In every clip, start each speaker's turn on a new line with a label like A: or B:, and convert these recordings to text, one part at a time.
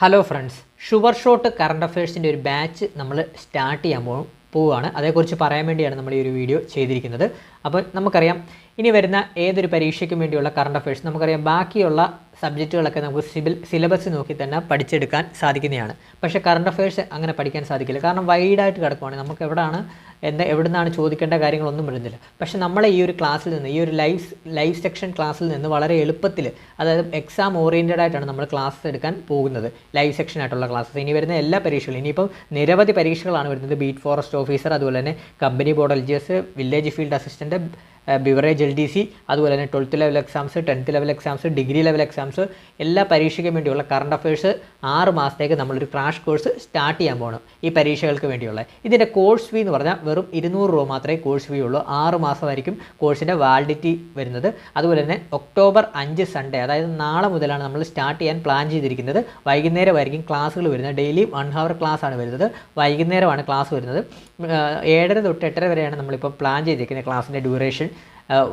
A: Hello friends sure shot current അഫയേഴ്സിന്റെ ഒരു batch നമ്മൾ start ചെയ്യാൻ പോകുകയാണ് അതേക്കുറിച്ച് പറയാൻ വേണ്ടിയാണ് നമ്മൾ ഈ ഒരു വീഡിയോ ചെയ്തിരിക്കുന്നത്. അപ്പോൾ നമുക്കറിയാം ഇനി വരുന്ന ഏതൊരു പരീക്ഷയ്ക്കും വേണ്ടിയുള്ള കറണ്ട് അഫയേഴ്സ് നമുക്കറിയാം ബാക്കിയുള്ള സബ്ജക്റ്റുകളൊക്കെ നമുക്ക് സിബിൽ സിലബസ് നോക്കി തന്നെ പഠിച്ചെടുക്കാൻ സാധിക്കുന്നതാണ്. പക്ഷേ കറണ്ട് അഫയേഴ്സ് അങ്ങനെ പഠിക്കാൻ സാധിക്കില്ല. കാരണം വൈഡായിട്ട് കിടക്കുവാണ് നമുക്ക് എവിടെയാണ് എന്താ എവിടെ നിന്നാണ് ചോദിക്കേണ്ട കാര്യങ്ങളൊന്നും വരുന്നില്ല. പക്ഷേ നമ്മളെ ഈ ഒരു ക്ലാസ്സിൽ നിന്ന് ഈ ഒരു ലൈവ് ലൈവ് സെക്ഷൻ ക്ലാസ്സിൽ നിന്ന് വളരെ എളുപ്പത്തിൽ അതായത് എക്സാം ഓറിയന്റഡ് ആയിട്ടാണ് നമ്മൾ ക്ലാസ് എടുക്കാൻ പോകുന്നത്. ലൈവ് സെക്ഷൻ ആയിട്ടുള്ള ക്ലാസ്സസ് ഇനി വരുന്ന എല്ലാ പരീക്ഷകളും ഇനിയിപ്പം നിരവധി പരീക്ഷകളാണ് വരുന്നത്. ബീറ്റ് ഫോറസ്റ്റ് ഓഫീസർ അതുപോലെ തന്നെ company board L village field assistant anda beverage L D C അതുപോലെ തന്നെ twelfth level exams tenth level exams degree level exams എല്ലാ പരീക്ഷയ്ക്കും വേണ്ടിയുള്ള കറണ്ട് അഫയേഴ്സ് ആറ് മാസത്തേക്ക് നമ്മളൊരു ക്രാഷ് കോഴ്സ് സ്റ്റാർട്ട് ചെയ്യാൻ പോകണം ഈ പരീക്ഷകൾക്ക് വേണ്ടിയുള്ള. ഇതിന്റെ കോഴ്സ് ഫീ എന്ന് പറഞ്ഞാൽ വെറും ഇരുന്നൂറ് രൂപ മാത്രമേ കോഴ്സ് ഫീ ഉള്ളൂ. ആറ് മാസമായിരിക്കും കോഴ്സിന്റെ വാലിഡിറ്റി വരുന്നത്. അതുപോലെ തന്നെ ഒക്ടോബർ അഞ്ച് സൺഡേ അതായത് നാളെ മുതലാണ് നമ്മൾ സ്റ്റാർട്ട് ചെയ്യാൻ പ്ലാൻ ചെയ്തിരിക്കുന്നത്. വൈകുന്നേരം ആയിരിക്കും ക്ലാസ്സുകൾ വരുന്നത്. ഡെയിലി വൺ ഹവർ ക്ലാസ് ആണ് വരുന്നത്. വൈകുന്നേരമാണ് ക്ലാസ് വരുന്നത്. ഏഴര തൊട്ട് എട്ടര വരെയാണ് നമ്മളിപ്പോൾ പ്ലാൻ ചെയ്തിരിക്കുന്നത് ക്ലാസ്സിന്റെ ഡ്യൂറേഷൻ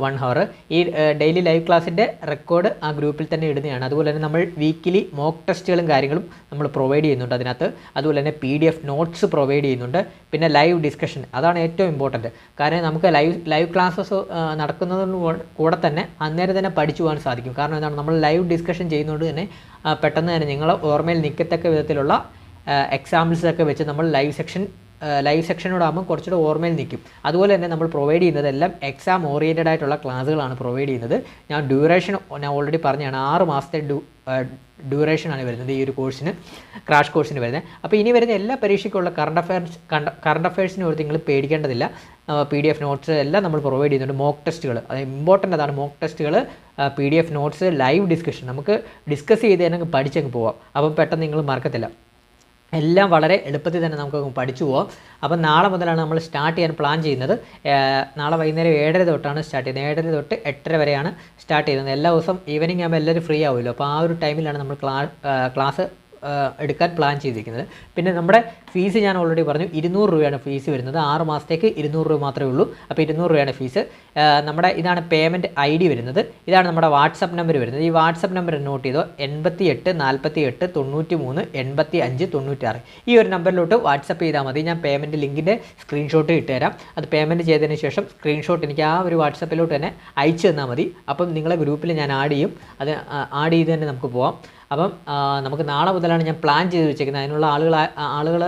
A: വൺ ഹവർ ഈ ഡെയിലി ലൈവ് ക്ലാസ്സിന്റെ റെക്കോർഡ് ആ ഗ്രൂപ്പിൽ തന്നെ ഇടുന്നതാണ്. അതുപോലെ തന്നെ നമ്മൾ വീക്കിലി മോക്ക് ടെസ്റ്റുകളും കാര്യങ്ങളും നമ്മൾ പ്രൊവൈഡ് ചെയ്യുന്നുണ്ട് അതിനകത്ത്. അതുപോലെ തന്നെ P D F notes provide ചെയ്യുന്നുണ്ട്. പിന്നെ ലൈവ് ഡിസ്കഷൻ അതാണ് ഏറ്റവും ഇമ്പോർട്ടന്റ് കാരണം നമുക്ക് ലൈവ് ലൈവ് ക്ലാസ്സസ് നടക്കുന്നതിന് കൂടെ തന്നെ അന്നേരം തന്നെ പഠിച്ചു പോകാൻ സാധിക്കും. കാരണം എന്താണ്? നമ്മൾ ലൈവ് ഡിസ്കഷൻ ചെയ്യുന്നതുകൊണ്ട് തന്നെ പെട്ടെന്ന് തന്നെ നിങ്ങൾ ഓർമ്മയിൽ നിൽക്കത്തക്ക വിധത്തിലുള്ള എക്സാമ്പിൾസൊക്കെ വെച്ച് നമ്മൾ ലൈവ് സെക്ഷൻ ലൈവ് സെക്ഷനോടാകുമ്പോൾ കുറച്ചുകൂടെ ഓർമ്മയിൽ നിൽക്കും. അതുപോലെ തന്നെ നമ്മൾ പ്രൊവൈഡ് ചെയ്യുന്നത് എല്ലാം എക്സാം ഓറിയന്റഡ് ആയിട്ടുള്ള ക്ലാസ്സുകളാണ് പ്രൊവൈഡ് ചെയ്യുന്നത്. ഞാൻ ഡ്യൂറേഷൻ ഞാൻ ഓൾറെഡി പറഞ്ഞാണ് ആറ് മാസത്തെ ഡ്യൂ ഡ്യൂറേഷനാണ് വരുന്നത് ഈ ഒരു കോഴ്സിന് ക്രാഷ് കോഴ്സിന് വരുന്നത്. അപ്പോൾ ഇനി വരുന്ന എല്ലാ പരീക്ഷയ്ക്കുള്ള കറണ്ട് അഫയേഴ്സ് കറണ്ട് അഫയേഴ്സിന് ഒരു നിങ്ങൾ പേടിക്കേണ്ടതില്ല. പി ഡി എഫ് നോട്ട്സ് എല്ലാം നമ്മൾ പ്രൊവൈഡ് ചെയ്യുന്നുണ്ട്. മോക്ക് ടെസ്റ്റുകൾ അത് ഇമ്പോർട്ടന്റ് അതാണ്. മോക്ക് ടെസ്റ്റുകൾ P D F notes live discussion നമുക്ക് ഡിസ്കസ് ചെയ്ത് തന്നെ പഠിച്ചങ്ങ് പോവാം. അപ്പം പെട്ടെന്ന് നിങ്ങൾ മറക്കത്തില്ല. എല്ലാം വളരെ എളുപ്പത്തിൽ തന്നെ നമുക്ക് പഠിച്ചു പോകാം അപ്പം നാളെ മുതലാണ് നമ്മൾ സ്റ്റാർട്ട് ചെയ്യാൻ പ്ലാൻ ചെയ്യുന്നത്. നാളെ വൈകുന്നേരം ഏഴര തൊട്ടാണ് സ്റ്റാർട്ട് ചെയ്യുന്നത്. ഏഴര തൊട്ട് എട്ടര വരെയാണ് സ്റ്റാർട്ട് ചെയ്യുന്നത്. എല്ലാ ദിവസവും ഈവനിങ് ആകുമ്പോൾ എല്ലാവരും ഫ്രീ ആവുമല്ലോ. അപ്പോൾ ആ ഒരു ടൈമിലാണ് നമ്മൾ ക്ലാ ക്ലാസ് എടുക്കാൻ പ്ലാൻ ചെയ്തിരിക്കുന്നത്. പിന്നെ നമ്മുടെ ഫീസ് ഞാൻ ഓൾറെഡി പറഞ്ഞു. ഇരുന്നൂറ് രൂപയാണ് ഫീസ് വരുന്നത്. ആറ് മാസത്തേക്ക് ഇരുന്നൂറ് രൂപ മാത്രമേ ഉള്ളൂ. അപ്പോൾ ഇരുന്നൂറ് രൂപയാണ് ഫീസ് നമ്മുടെ ഇതാണ് പേയ്മെന്റ് ഐ ഡി വരുന്നത്. ഇതാണ് നമ്മുടെ വാട്സപ്പ് നമ്പർ വരുന്നത്. ഈ വാട്സപ്പ് നമ്പർ നോട്ട് ചെയ്തോ? എൺപത്തി എട്ട് നാൽപ്പത്തി എട്ട് തൊണ്ണൂറ്റി മൂന്ന് എൺപത്തി അഞ്ച് തൊണ്ണൂറ്റാറ് ഈ ഒരു നമ്പറിലോട്ട് വാട്സപ്പ് ചെയ്താൽ മതി. ഞാൻ പേയ്മെന്റ് ലിങ്കിന്റെ സ്ക്രീൻഷോട്ട് ഇട്ടുതരാം അത് പേയ്മെന്റ് ചെയ്തതിന് ശേഷം സ്ക്രീൻഷോട്ട് എനിക്ക് ആ ഒരു വാട്സപ്പിലോട്ട് തന്നെ അയച്ചു തന്നാൽ മതി. അപ്പം നിങ്ങളെ ഗ്രൂപ്പിൽ ഞാൻ ആഡ് ചെയ്യും. അത് ആഡ് ചെയ്ത് തന്നെ നമുക്ക് പോവാം. അപ്പം നമുക്ക് നാളെ മുതലാണ് ഞാൻ പ്ലാൻ ചെയ്ത് വെച്ചേക്കുന്നത്. അതിനുള്ള ആളുകൾ ആളുകൾ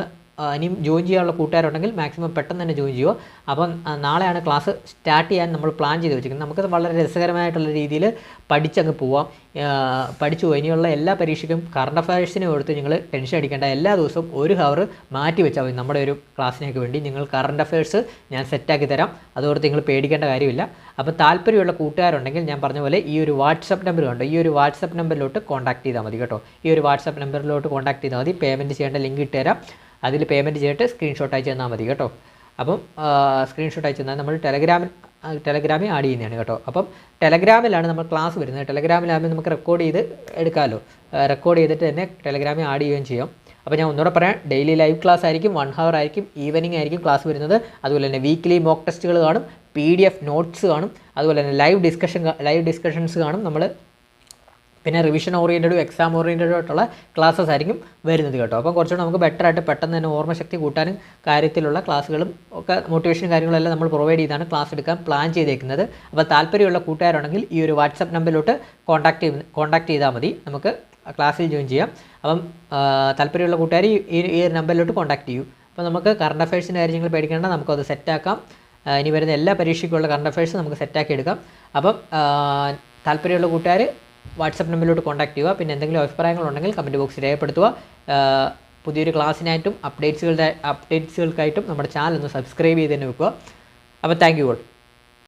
A: ഇനിയും ജോയിൻ ചെയ്യാനുള്ള കൂട്ടുകാരുണ്ടെങ്കിൽ മാക്സിമം പെട്ടെന്ന് തന്നെ ജോയിൻ ചെയ്യുമോ അപ്പം നാളെയാണ് ക്ലാസ് സ്റ്റാർട്ട് ചെയ്യാൻ നമ്മൾ പ്ലാൻ ചെയ്ത് വെച്ചിരിക്കുന്നത്. നമുക്ക് വളരെ രസകരമായിട്ടുള്ള രീതിയിൽ പഠിച്ചങ്ങ് പോവാം. പഠിച്ചു ഇനിയുള്ള എല്ലാ പരീക്ഷയ്ക്കും കറണ്ട് അഫയേഴ്സിനെ കൊടുത്ത് നിങ്ങൾ ടെൻഷൻ അടിക്കേണ്ട എല്ലാ ദിവസവും ഒരു ഹവർ മാറ്റി വെച്ചാൽ മതി നമ്മുടെ ഒരു ക്ലാസ്സിനേക്ക് വേണ്ടി. നിങ്ങൾ കറണ്ട് അഫയേഴ്സ് ഞാൻ സെറ്റാക്കി തരാം. അതോർത്ത് നിങ്ങൾ പേടിക്കേണ്ട കാര്യമില്ല. അപ്പോൾ താല്പര്യമുള്ള കൂട്ടുകാരുണ്ടെങ്കിൽ ഞാൻ പറഞ്ഞ പോലെ ഈ ഒരു വാട്സപ്പ് നമ്പർ കണ്ടോ ഈ ഒരു വാട്സപ്പ് നമ്പറിലോട്ട് കോൺടാക്ട് ചെയ്താൽ മതി കേട്ടോ. ഈ ഒരു വാട്സപ്പ് നമ്പറിലോട്ട് കോൺടാക്ട് ചെയ്താൽ മതി. പേയ്മെന്റ് ചെയ്യേണ്ട ലിങ്ക് ഇട്ടുതരാം അതിൽ പേയ്മെന്റ് ചെയ്തിട്ട് സ്ക്രീൻഷോട്ട് അയച്ചു തന്നാൽ മതി കേട്ടോ. അപ്പം സ്ക്രീൻഷോട്ട് അയച്ചു തന്നാൽ നമ്മൾ ടെലഗ്രാമിൽ ടെലഗ്രാമിൽ ആഡ് ചെയ്യുന്നതാണ് കേട്ടോ. അപ്പം ടെലഗ്രാമിലാണ് നമ്മൾ ക്ലാസ് വരുന്നത്. ടെലഗ്രാമിലാകുമ്പോൾ നമുക്ക് റെക്കോർഡ് ചെയ്ത് എടുക്കാമല്ലോ. റെക്കോർഡ് ചെയ്തിട്ട് തന്നെ ടെലഗ്രാമിൽ ആഡ് ചെയ്യുകയും ചെയ്യാം. അപ്പോൾ ഞാൻ ഒന്നുകൂടെ പറയാം. ഡെയിലി ലൈവ് ക്ലാസ് ആയിരിക്കും വൺ ഹവർ ആയിരിക്കും ഈവനിങ് ആയിരിക്കും ക്ലാസ് വരുന്നത്. അതുപോലെ തന്നെ വീക്ക്ലി മോക്ക് ടെസ്റ്റുകൾ കാണും പി ഡി എഫ് നോട്ട്സ് കാണും. അതുപോലെ തന്നെ ലൈവ് ഡിസ്കഷൻ ലൈവ് ഡിസ്കഷൻസ് കാണും നമ്മൾ പിന്നെ റിവിഷൻ ഓറിയന്റഡും എക്സാം ഓറിയന്റഡും ആയിട്ടുള്ള ക്ലാസ്സസ് ആയിരിക്കും വരുന്നത് കേട്ടോ. അപ്പം കുറച്ചുകൂടെ നമുക്ക് ബെറ്റർ ആയിട്ട് പെട്ടെന്ന് തന്നെ ഓർമ്മശക്തി കൂട്ടാനും കാര്യത്തിലുള്ള ക്ലാസ്സുകളും ഒക്കെ മോട്ടിവേഷൻ കാര്യങ്ങളെല്ലാം നമ്മൾ പ്രൊവൈഡ് ചെയ്താണ് ക്ലാസ് എടുക്കാൻ പ്ലാൻ ചെയ്തേക്കുന്നത്. അപ്പോൾ താല്പര്യമുള്ള കൂട്ടുകാരുണ്ടെങ്കിൽ ഈ ഒരു വാട്സപ്പ് നമ്പറിലോട്ട് കോൺടാക്ട് ചെയ്ത് കോൺടാക്ട് ചെയ്താൽ മതി. നമുക്ക് ക്ലാസ്സിൽ ജോയിൻ ചെയ്യാം. അപ്പം താല്പര്യമുള്ള കൂട്ടുകാർ ഈ ഈ നമ്പറിലോട്ട് കോൺടാക്ട് ചെയ്യൂ. അപ്പോൾ നമുക്ക് കറണ്ട് അഫയേഴ്സിന്റെ കാര്യങ്ങൾ പേടിക്കേണ്ട നമുക്കത് സെറ്റാക്കാം ഇനി വരുന്ന എല്ലാ പരീക്ഷയ്ക്കുള്ള കറണ്ട് അഫയേഴ്സ് നമുക്ക് സെറ്റാക്കി എടുക്കാം. അപ്പം താല്പര്യമുള്ള കൂട്ടുകാർ വാട്സപ്പ് നമ്പറിലോട്ട് കോൺടാക്ട് ചെയ്യുക. പിന്നെ എന്തെങ്കിലും അഭിപ്രായങ്ങളുണ്ടെങ്കിൽ കമന്റ് ബോക്സിൽ രേഖപ്പെടുത്തുക. പുതിയൊരു ക്ലാസ്സിനായിട്ടും അപ്ഡേറ്റ്സുകളുടെ അപ്ഡേറ്റ്സുകൾക്കായിട്ടും നമ്മുടെ ചാനൽ ഒന്ന് സബ്സ്ക്രൈബ് ചെയ്ത് തന്നെ വെക്കുക. അപ്പോൾ താങ്ക് യു ഓൾ